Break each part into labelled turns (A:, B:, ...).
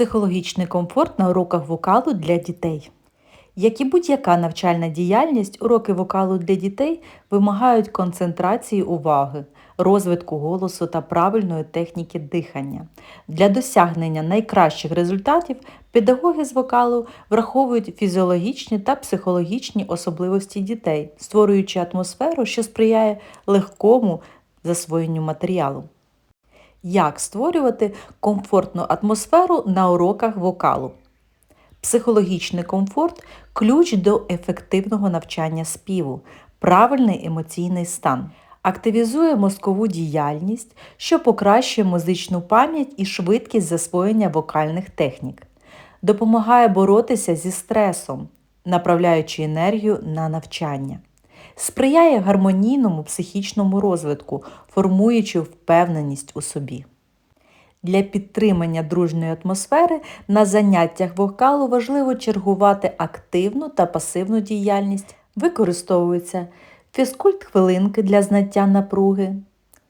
A: Психологічний комфорт на уроках вокалу для дітей. Як і будь-яка навчальна діяльність, уроки вокалу для дітей вимагають концентрації уваги, розвитку голосу та правильної техніки дихання. Для досягнення найкращих результатів педагоги з вокалу враховують фізіологічні та психологічні особливості дітей, створюючи атмосферу, що сприяє легкому засвоєнню матеріалу. Як створювати комфортну атмосферу на уроках вокалу? Психологічний комфорт ключ до ефективного навчання співу, правильний емоційний стан. Активізує мозкову діяльність, що покращує музичну пам'ять і швидкість засвоєння вокальних технік. Допомагає боротися зі стресом, направляючи енергію на навчання. Сприяє гармонійному психічному розвитку, формуючи впевненість у собі. Для підтримання дружньої атмосфери на заняттях вокалу важливо чергувати активну та пасивну діяльність. Використовуються фізкульт-хвилинки для знаття напруги,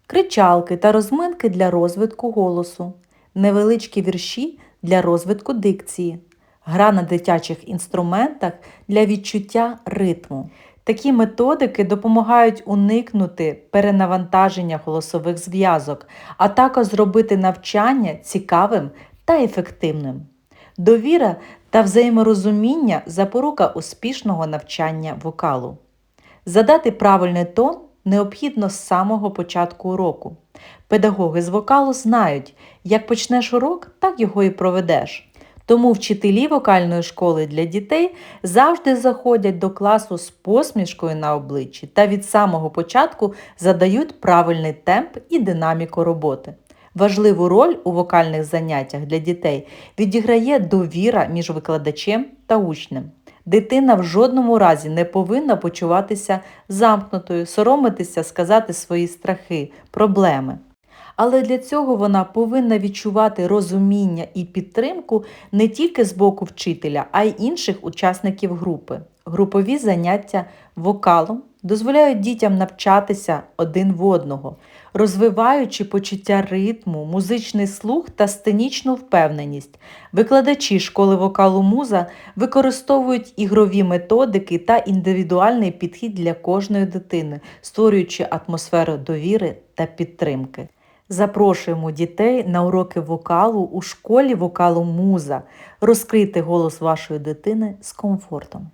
A: кричалки та розминки для розвитку голосу, невеличкі вірші для розвитку дикції, гра на дитячих інструментах для відчуття ритму. Такі методики допомагають уникнути перенавантаження голосових зв'язок, а також зробити навчання цікавим та ефективним. Довіра та взаєморозуміння запорука успішного навчання вокалу. Задати правильний тон необхідно з самого початку уроку. Педагоги з вокалу знають, як почнеш урок, так його і проведеш. Тому вчителі вокальної школи для дітей завжди заходять до класу з посмішкою на обличчі та від самого початку задають правильний темп і динаміку роботи. Важливу роль у вокальних заняттях для дітей відіграє довіра між викладачем та учнем. Дитина в жодному разі не повинна почуватися замкнутою, соромитися сказати свої страхи, проблеми. Але для цього вона повинна відчувати розуміння і підтримку не тільки з боку вчителя, а й інших учасників групи. Групові заняття вокалом дозволяють дітям навчатися один в одного, розвиваючи почуття ритму, музичний слух та сценічну впевненість. Викладачі школи вокалу муза використовують ігрові методики та індивідуальний підхід для кожної дитини, створюючи атмосферу довіри та підтримки. Запрошуємо дітей на уроки вокалу у школі вокалу Муза. Розкрийте голос вашої дитини з комфортом.